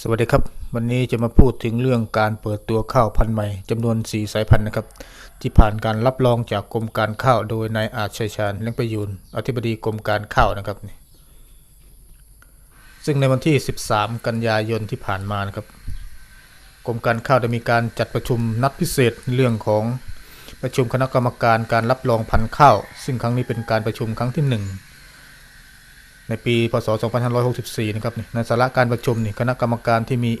สวัสดีครับ วันนี้จะมาพูดถึงเรื่องการเปิดตัวข้าวพันธุ์ใหม่จำนวน 4 สายพันธุ์นะครับ ที่ผ่านการรับรองจากกรมการข้าวโดยนายอาจชัยชาญเลี้ยงประยูนอธิบดีกรมการข้าวนะครับนี่ซึ่งในวันที่ 13 กันยายนที่ผ่านมานะครับ กรมการข้าวได้มีการจัดประชุมนัดพิเศษเรื่องของประชุมคณะกรรมการการรับรองพันธุ์ข้าว ซึ่งครั้งนี้เป็นการประชุมครั้งที่หนึ่ง ในปีพศ 2564 นะครับในสาระการประชุมนี่คณะกรรมการที่มี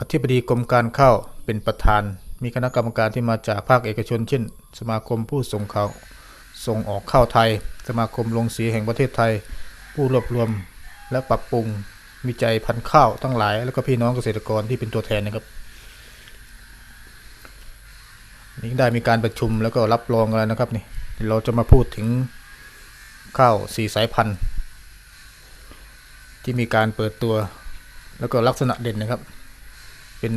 อธิบดีกรมการข้าวเป็นประธาน มีคณะกรรมการที่มาจากภาคเอกชน เช่น สมาคมผู้ส่งข้าวส่งออกข้าวไทย สมาคมโรงสีแห่งประเทศไทย ผู้รวบรวมและปรับปรุงวิจัยพันธุ์ข้าวทั้งหลาย แล้วก็พี่น้องเกษตรกรที่เป็นตัวแทนนะครับนี่ได้มีการประชุมแล้วก็รับรองกันแล้วนะครับนี่เราจะมาพูดถึงข้าวสี่สายพันธุ์ ที่มีการเปิดตัว แล้วก็ลักษณะเด่นนะครับ เป็น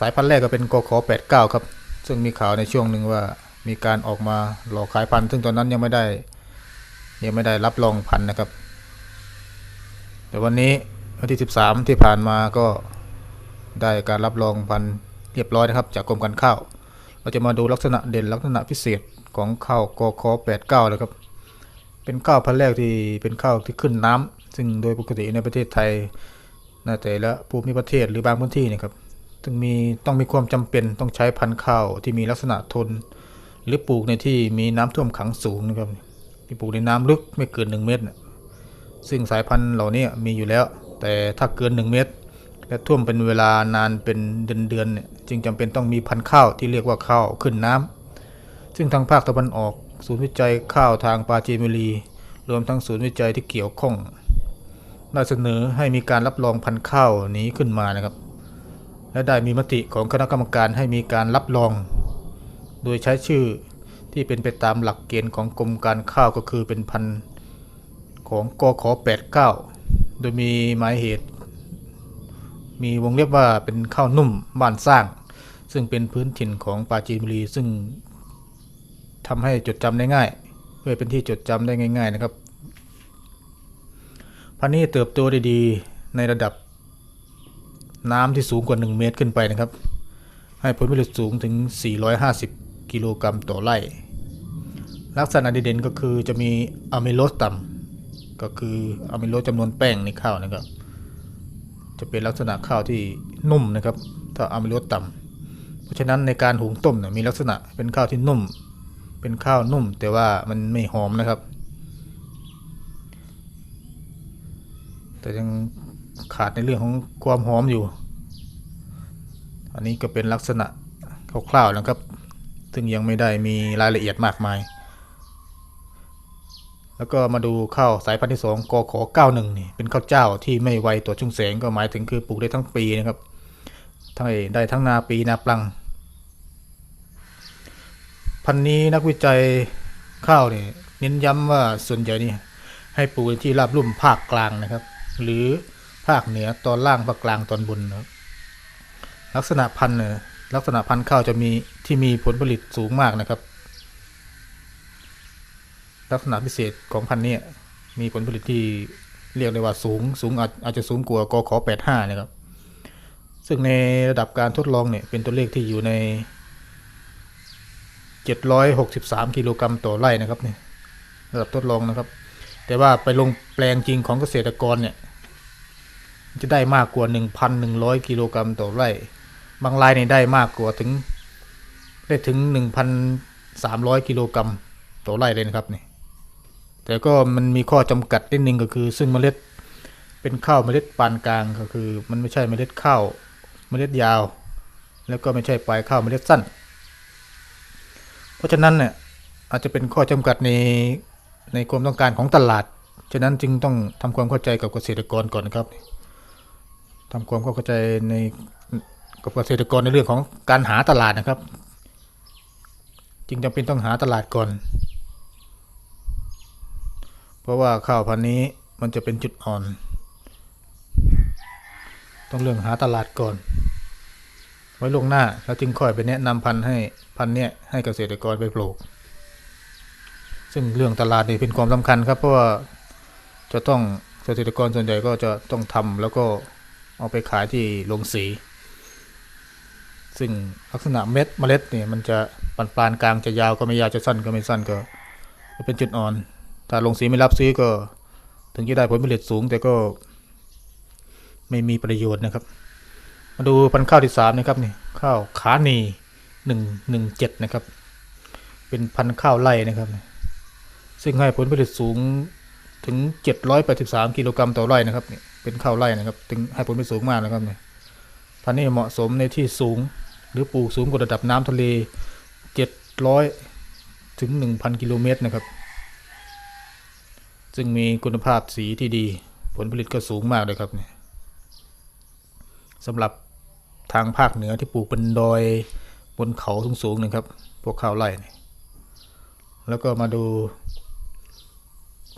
สายพันธุ์แรกก็เป็นกข89 ครับ ซึ่งมีข่าวในช่วงหนึ่งว่ามีการออกมาหลอกขายพันธุ์ ซึ่งตอนนั้นยังไม่ได้ยังไม่ได้รับรองพันธุ์นะครับ แต่วันนี้วันที่ 13 ที่ผ่านมาก็ได้การรับรองพันธุ์เรียบร้อยนะครับ จากกรมการข้าว เราจะมาดูลักษณะเด่นลักษณะพิเศษของข้าวกข89เลยครับ เป็นข้าวพันธุ์แรกที่เป็นข้าวที่ขึ้นน้ำ ซึ่งโดยปกติในประเทศไทยในแต่ละภูมิประเทศหรือบางพื้นที่นะครับซึ่งมีต้องมีความจำเป็นต้องใช้พันธุ์ข้าวที่มีลักษณะทน หรือปลูกในที่มีน้ำท่วมขังสูงนะครับที่ปลูกในน้ำลึกไม่เกิน 1 เมตร ซึ่งสายพันธุ์เหล่านี้มีอยู่แล้ว แต่ถ้าเกิน 1 เมตร และท่วมเป็นเวลานานเป็นเดือนๆเนี่ยจึงจำเป็นต้องมีพันธุ์ข้าวที่เรียกว่าข้าวขึ้นน้ำซึ่งทางภาคตะวันออก ศูนย์วิจัยข้าวทางปาจีนบุรี รวมทั้งศูนย์วิจัยที่เกี่ยวข้อง ได้เสนอให้มีการรับรองพันธุ์ข้าวนี้ขึ้นมานะครับ และได้มีมติของคณะกรรมการให้มีการรับรอง โดยใช้ชื่อที่เป็นไปตามหลักเกณฑ์ของกรมการข้าวก็คือเป็นพันธุ์ของกข89 โดยมีหมายเหตุ มีวงเล็บว่าเป็นข้าวนุ่มบ้านสร้าง ซึ่งเป็นพื้นถิ่นของปราจีนบุรีซึ่งทำให้จดจำได้ง่าย เพื่อเป็นที่จดจำได้ง่าย ๆ นะครับ พันธุ์นี้เติบโตได้ดีในระดับน้ำที่สูงกว่า 1 เมตรขึ้นไปนะครับ ให้ผลผลิตสูงถึง 450 กิโลกรัมต่อไร่ ลักษณะเด่นก็คือจะมีอะมิโลสต่ำก็คืออะมิโลสจำนวนแป้งในข้าวนะครับ จะเป็นลักษณะข้าวที่นุ่มนะครับ ถ้าอะมิโลสต่ำเพราะฉะนั้นในการหุงต้มเนี่ยมีลักษณะเป็นข้าวที่นุ่ม เป็นข้าวนุ่ม แต่ว่ามันไม่หอมนะครับ แต่ยังขาดในเรื่องของความหอมอยู่ อันนี้ก็เป็นลักษณะคร่าวๆนะครับ ซึ่งยังไม่ได้มีรายละเอียดมากมาย แล้วก็มาดูข้าวสายพันธุ์ที่ 2กข91นี่เป็นข้าวเจ้าที่ไม่ไวต่อชุ่งแสงก็หมายถึงคือปลูกได้ทั้งปีนะครับ ทั้งได้ทั้งนาปีนาปลัง พันธุ์นี้นักวิจัยข้าวเนี่ยเน้นย้ำว่าส่วนใหญ่นี่ให้ปลูกที่ราบลุ่มภาคกลางนะครับ หรือภาคเหนือตอนล่างภาคกลางตอนบนนะครับลักษณะพันธุ์เนี่ยลักษณะพันธุ์ข้าวจะมีที่มีผลผลิตสูงมากนะครับ ลักษณะพิเศษของพันธุ์นี้มีผลผลิตที่เรียกได้ว่าสูง สูงอาจอาจจะสูงกว่ากข85นะครับ ซึ่งในระดับการทดลองเนี่ยเป็นตัวเลขที่อยู่ใน 763 กิโลกรัมต่อไร่นะครับเนี่ยระดับทดลองนะครับ แต่ว่าไปลงแปลงจริงของเกษตรกรเนี่ย จะได้มากกว่า 1,100 กิโลกรัมต่อไร่ บางรายเนี่ยได้มากกว่าถึง ได้ถึง 1,300 กิโลกรัมต่อไร่เลยนะครับนี่แต่ก็มันมีข้อจำกัดนิดนึงก็คือ ซึ่งเมล็ดเป็นข้าวเมล็ดปานกลางก็คือ มันไม่ใช่เมล็ดข้าวเมล็ดยาว แล้วก็ไม่ใช่ปลายข้าวเมล็ดสั้น เพราะฉะนั้นเนี่ยอาจจะเป็นข้อจำกัดในในความต้องการของตลาด ฉะนั้นจึงต้องทำความเข้าใจกับเกษตรกรก่อนครับ ทำความเข้าใจในกับเกษตรกรในเรื่องของการหาตลาดนะครับ จึงจำเป็นต้องหาตลาดก่อน เพราะว่าข้าวพันธุ์นี้มันจะเป็นจุดอ่อน ต้องเรื่องหาตลาดก่อน ไว้ลวงหน้าแล้วจึงค่อยไปแนะนำพันธุ์ให้พันธุ์เนี้ยให้เกษตรกรไปปลูก ซึ่งเรื่องตลาดนี่เป็นความสำคัญครับเพราะว่าจะต้องเกษตรกรส่วนใหญ่ก็จะต้องทำแล้วก็ เอาไปขายที่โรงสี ซึ่งลักษณะเม็ดเมล็ดเนี่ยมันจะปานปานๆกลางจะยาวก็ไม่ยาวจะสั้นก็ไม่สั้นก็เป็นจุดอ่อน ถ้าโรงสีไม่รับซื้อก็ ถึงจะได้ผลผลิตสูง แต่ก็ไม่มีประโยชน์นะครับ มาดูพันธุ์ข้าวที่สามนะครับนี่ข้าวขานีหนึ่งหนึ่งเจ็ดนะครับ เป็นพันธุ์ข้าวไร่นะครับ ซึ่งให้ผลผลิตสูง ถึง783กิโลกรัมต่อไร่นะครับนี่เป็นข้าวไร่นะครับ ถึงให้ผลผลิตสูงมากนะครับเนี่ยพันธุ์นี้เหมาะสมในที่สูง หรือปลูกสูงกว่าระดับน้ำทะเล700ถึง1,000กิโลเมตรนะครับ ซึ่งมีคุณภาพสีที่ดี ผลผลิตก็สูงมากเลยครับเนี่ยสำหรับทางภาคเหนือที่ปลูกเป็นดอยบนเขาสูงๆนะครับ พวกข้าวไร่นี่แล้วก็มาดู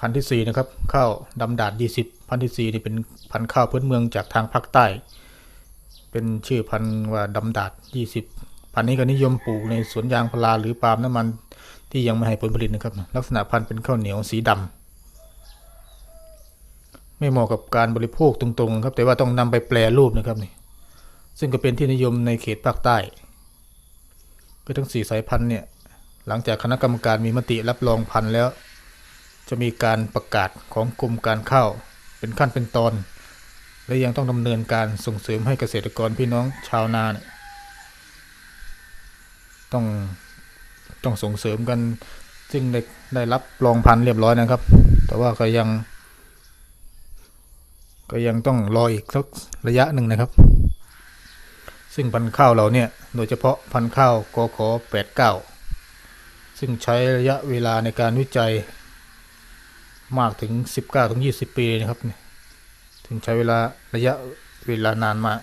พันธุ์ที่สี่นะครับข้าวดำดาดยี่สิบพันธุ์ที่สี่นี่เป็นพันธุ์ข้าวพื้นเมืองจากทางภาคใต้ เป็นชื่อพันธุ์ว่าดำดาดยี่สิบพันธุ์นี้ก็นิยมปลูกในสวนยางพาราหรือปาล์มน้ำมันที่ยังไม่ให้ผลผลิตนะครับลักษณะพันธุ์เป็นข้าวเหนียวสีดำไม่เหมาะกับการบริโภคตรงๆครับแต่ว่าต้องนำไปแปรรูปนะครับนี่ซึ่งก็เป็นที่นิยมในเขตภาคใต้ก็ทั้งสี่สายพันธุ์เนี่ยหลังจากคณะกรรมการมีมติรับรองพันธุ์แล้ว จะมีการประกาศของกรมการข้าวเป็นขั้นเป็นตอน และยังต้องดำเนินการส่งเสริมให้เกษตรกรพี่น้องชาวนาเนี่ยต้องต้องส่งเสริมกัน ซึ่งได้ได้รับรองพันเรียบร้อยนะครับ แต่ว่าก็ยัง ก็ยังต้องรออีกสักระยะหนึ่งนะครับ ซึ่งพันธุ์ข้าวเราเนี่ย โดยเฉพาะพันธุ์ข้าวกข89 ซึ่งใช้ระยะเวลาในการวิจัย มากถึง 19ถึง20 ปีเลยนะครับเนี่ยถึงใช้เวลาระยะเวลานานมาก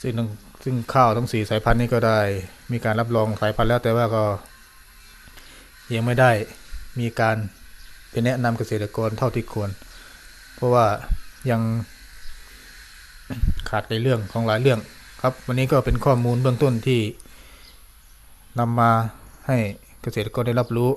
ซึ่งทั้งซึ่งข้าวทั้งสี่สายพันธุ์นี้ก็ได้ มีการรับรองสายพันธุ์แล้วแต่ว่าก็ยังไม่ได้มีการไปแนะนำเกษตรกรเท่าที่ควร เพราะว่ายังขาดในเรื่องของหลายเรื่องครับ วันนี้ก็เป็นข้อมูลเบื้องต้นที่นำมาให้ เกษตรกรได้รับรู้